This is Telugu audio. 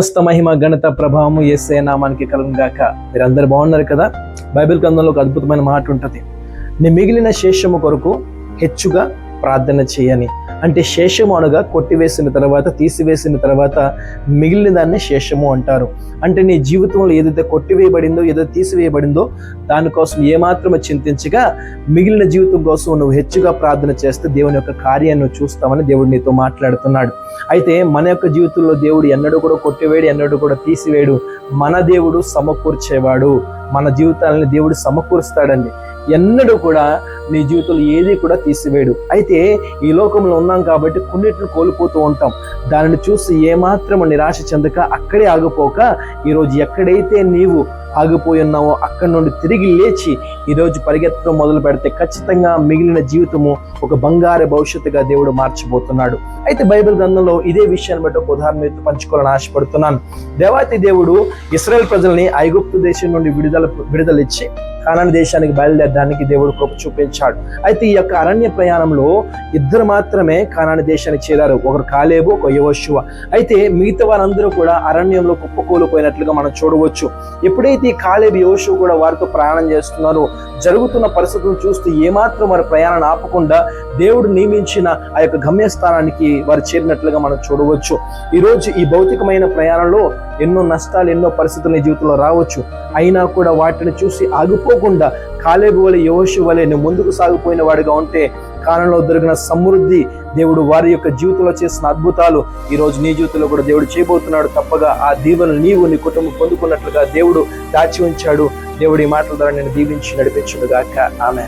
సమస్త మహిమ గణిత ప్రభావము ఏసే నామానికి కలుగును గాక. మీరందరు బాగున్నారు కదా? బైబిల్ గ్రంథంలో ఒక అద్భుతమైన మాట ఉంటుంది. నీ మిగిలిన శేషము కొరకు హెచ్చుగా ప్రార్థన చేయని. అంటే శేషము అనగా కొట్టివేసిన తర్వాత తీసివేసిన తర్వాత మిగిలిన దాన్ని శేషము అంటారు. అంటే నీ జీవితంలో ఏదైతే కొట్టివేయబడిందో ఏదైతే తీసివేయబడిందో దానికోసం ఏమాత్రము చింతించగా మిగిలిన జీవితం కోసం నువ్వు హెచ్చుగా ప్రార్థన చేస్తే దేవుని యొక్క కార్యాన్ని చూస్తామని దేవుడు నీతో మాట్లాడుతున్నాడు. అయితే మన యొక్క జీవితంలో దేవుడు ఎన్నడూ కూడా కొట్టివేడు ఎన్నడూ కూడా తీసివేడు మన దేవుడు సమకూర్చేవాడు. మన జీవితాలని దేవుడు సమకూరుస్తాడండి. ఎన్నడూ కూడా నీ జీవితంలో ఏది కూడా తీసివేయడు. అయితే ఈ లోకంలో ఉన్నాం కాబట్టి కొన్నిటిని కోల్పోతూ ఉంటాం. దానిని చూసి ఏమాత్రం నిరాశ చెందక అక్కడే ఆగిపోక ఈరోజు ఎక్కడైతే నీవు ఆగిపోయి ఉన్నావో అక్కడి నుండి తిరిగి లేచి ఈరోజు పరిగెత్తడం మొదలు పెడితే ఖచ్చితంగా మిగిలిన జీవితము ఒక బంగారు భవిష్యత్తుగా దేవుడు మార్చిపోతున్నాడు అయితే బైబిల్ గ్రంథంలో ఇదే విషయాన్ని బట్టి ఒక ఉదాహరణ మీతో పంచుకోవాలని ఆశపడుతున్నాను. దేవాతి దేవుడు ఇస్రాయల్ ప్రజల్ని ఐగుప్తు దేశం నుండి విడుదల విడుదలిచ్చి కానాని దేశానికి బయలుదేరడానికి దేవుడు కృప చూపించాడు. అయితే ఈ యొక్క అరణ్య ప్రయాణంలో ఇద్దరు మాత్రమే కానాని దేశానికి చేరారు. ఒకరు కాలేబు ఒక యువశువ అయితే మిగతా వారందరూ కూడా అరణ్యంలో కుప్పకూలిపోయినట్లుగా మనం చూడవచ్చు. ఎప్పుడైతే ఈ కాలేబు యోషు కూడా వారితో ప్రయాణం చేస్తున్నారో జరుగుతున్న పరిస్థితులను చూస్తూ ఏమాత్రం వారి ప్రయాణం ఆపకుండా దేవుడు నియమించిన ఆ యొక్క గమ్యస్థానానికి వారు చేరినట్లుగా మనం చూడవచ్చు. ఈరోజు ఈ భౌతికమైన ప్రయాణంలో ఎన్నో నష్టాలు ఎన్నో పరిస్థితులు జీవితంలో రావచ్చు. అయినా కూడా వాటిని చూసి ఆగిపోకుండా కాలేబు వలె యోషు వలె నువ్వు ముందుకు సాగిపోయిన వాడిగా ఉంటే కాలంలో దొరికిన సమృద్ధి దేవుడు వారి యొక్క జీవితంలో చేసిన అద్భుతాలు ఈ రోజు నీ జీవితంలో కూడా దేవుడు చేయబోతున్నాడు తప్పగా. ఆ దీవెనలు నీవు నీ కుటుంబం పొందుకున్నట్లుగా దేవుడు దాచి ఉంచాడు. దేవుడి మాటల ద్వారా నేను దీవించి నడిపించుడుగాక ఆమె